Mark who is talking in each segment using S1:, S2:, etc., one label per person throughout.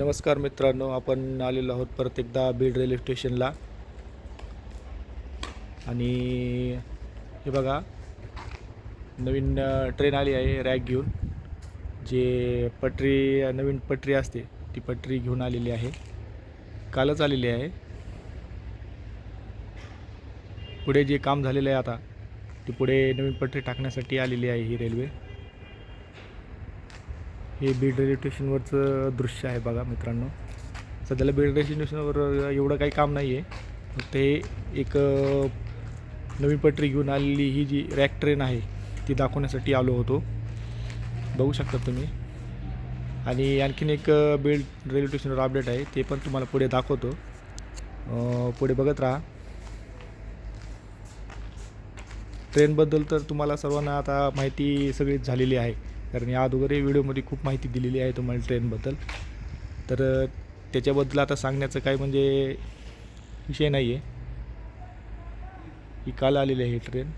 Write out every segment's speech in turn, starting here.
S1: नमस्कार मित्रांनो आपण आलेलो आहोत परत एकदा बीड रेल्वे स्टेशनला. आणि हे बघा नवीन ट्रेन आली आहे रॅक घेऊन. जे पटरी नवीन पटरी असते ती पटरी घेऊन आलेली आहे. कालच आलेली आहे. पुढे जे काम झालेलं आहे आता ती पुढे नवीन पटरी टाकण्यासाठी आलेली आहे ही रेल्वे. हे बीड रेल्वे स्टेशनवरचं दृश्य आहे बघा मित्रांनो. सध्याला बीड रेल्वे स्टेशनवर एवढं काही काम नाही आहे ते एक नवी नवीन पटरी घेऊन आलेली ही जी रॅक ट्रेन आहे ती दाखवण्यासाठी आलो होतो. बघू शकता तुम्ही. आणि आणखीन एक बीड रेल्वे स्टेशनवर अपडेट आहे ते पण तुम्हाला पुढे दाखवतो. पुढे बघत राहा. ट्रेनबद्दल तर तुम्हाला सर्वांना आता माहिती सगळीच झालेली आहे. कारण या अगोदरही व्हिडिओमध्ये खूप माहिती दिलेली आहे तुम्हाला ट्रेनबद्दल. तर त्याच्याबद्दल आता सांगण्याचं काय म्हणजे विषय नाही आहे ही काल आलेली आहे ही ट्रेन.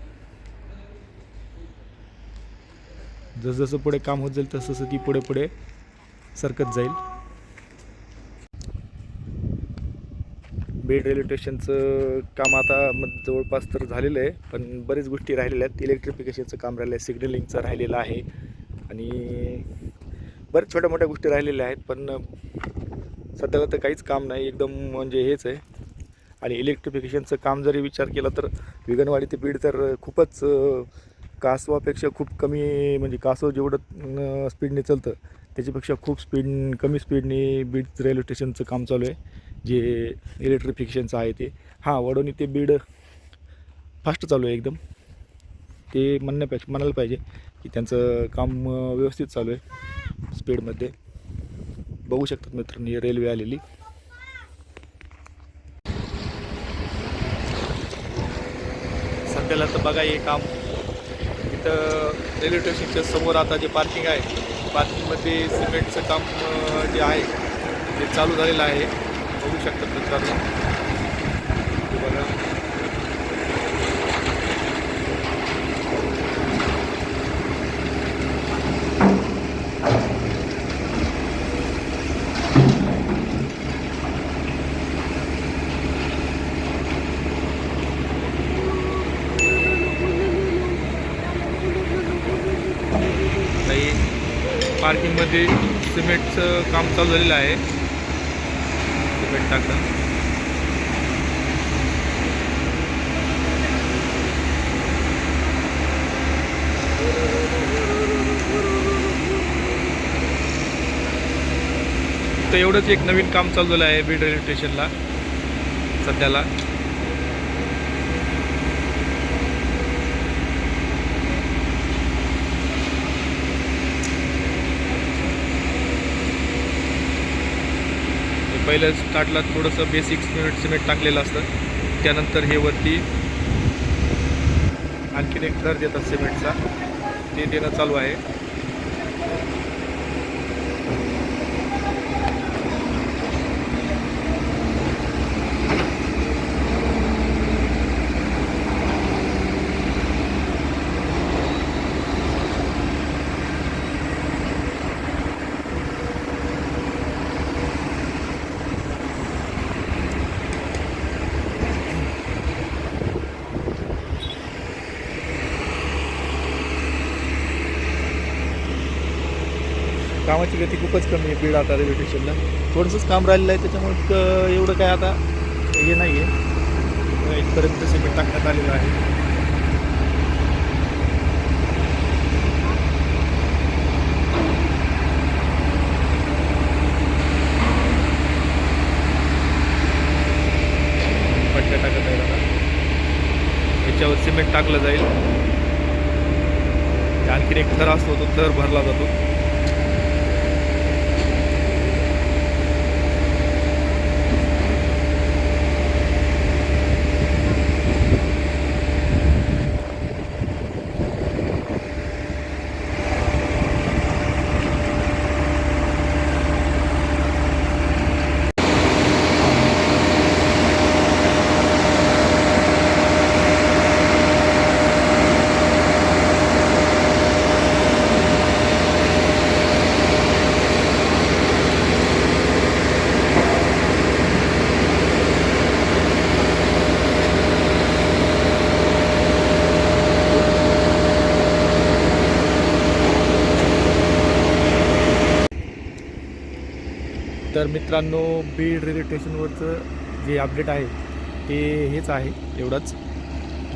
S1: जसजसं पुढे काम होत जाईल तसं तसं ती पुढे पुढे सरकत जाईल. बीड रेल्वे स्टेशनचं काम आता मग जवळपास तर झालेलं आहे पण बरेच गोष्टी राहिलेल्या आहेत. इलेक्ट्रिफिकेशनचं काम राहिलं आहे सिग्नलिंगचं राहिलेलं आहे. आणि बरेच छोट्या मोठ्या गोष्टी राहिलेल्या आहेत पण सध्याला तर काहीच काम नाही. एकदम म्हणजे हेच आहे. आणि इलेक्ट्रिफिकेशनचं काम जरी विचार केला तर विगनवाडी ते बीड तर खूपच कासवापेक्षा खूप कमी म्हणजे कासव जेवढं स्पीडने चालतं त्याच्यापेक्षा खूप स्पीड कमी स्पीडने बीड रेल्वे स्टेशनचं काम चालू आहे. जे इलेक्ट्रिफिकेशनचं आहे ते. हां वडोनी ते बीड फास्ट चालू आहे एकदम. ते म्हणण्यापेक्षा म्हणायला पाहिजे. की त्यांचं काम व्यवस्थित चालू आहे स्पीडमध्ये. बघू शकतात मित्रांनी रेल्वे आलेली. सध्याला तर बघा हे काम. इथं रेल्वे स्टेशनच्या समोर आता जे पार्किंग आहे पार्किंगमध्ये सिमेंटचं काम जे आहे ते चालू झालेलं आहे. बघू शकतात मित्रांनो हे बघा काही पार्किंगमध्ये सिमेंटचं काम चालू झालेलं आहे. सिमेंट टाकणं. तर एवढंच एक नवीन काम चालू झालं आहे बीड रेल्वे स्टेशनला सध्याला. पहिलं स्टार्टला थोडंसं बेसिक सिमेंट सिमेंट टाकलेलं असतं. त्यानंतर हे वरती आणखीन एक थर देतात सिमेंटचा ते देणं चालू आहे. कामाची गती खूपच कमी आहे बीड आता रेल्वे स्टेशनला थोडंसंच काम राहिलेलं आहे त्याच्यामुळे एवढं काय आता हे नाही आहे इथपर्यंत सिमेंट टाकण्यात आलेलं आहे. पट्ट्या टाकत आहे आता याच्यावर सिमेंट टाकलं जाईल. आणखीन एक थर असतो तो थर भरला जातो. तर मित्रांनो बीड रेल्वे स्टेशनवरचं जे अपडेट आहे ते हेच आहे एवढंच.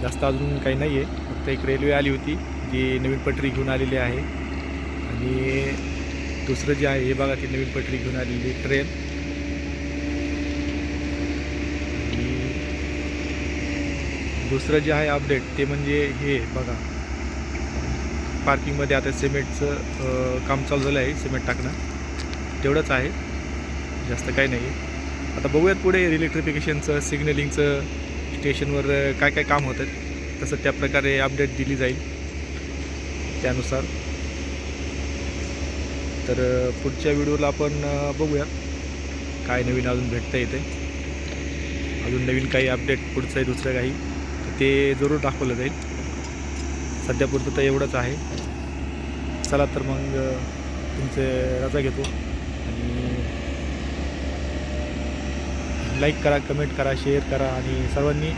S1: जास्त अजून काही नाही आहे फक्त एक रेल्वे आली होती जी नवीन पटरी घेऊन आलेली आहे. आणि दुसरं जे आहे हे बघा ती नवीन पटरी घेऊन आलेली ट्रेन. दुसरं जे आहे अपडेट ते म्हणजे हे बघा. पार्किंगमध्ये आता सिमेंटचं काम चालू झालं आहे सिमेंट टाकणं. तेवढंच आहे. जास्त काही नाही. आता बघूयात पुढे इलेक्ट्रिफिकेशनचं सिग्नलिंगचं स्टेशनवर काय काय काम होतं. तसं त्या प्रकारे अपडेट दिली जाईल. त्यानुसार. तर पुढच्या व्हिडिओला आपण बघूया. काय नवीन अजून भेटतं येते अजून नवीन काही अपडेट पुढचं आहे दुसरं काही. ते जरूर दाखवलं जाईल. सध्यापुरतं तर एवढंच आहे. चला तर मग तुमचे रजा घेतो. आणि लाईक करा कमेंट करा शेअर करा आणि सर्वांनी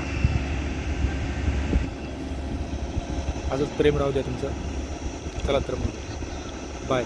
S1: आजच प्रेम राहू द्या तुमचं. चला तर मग. बाय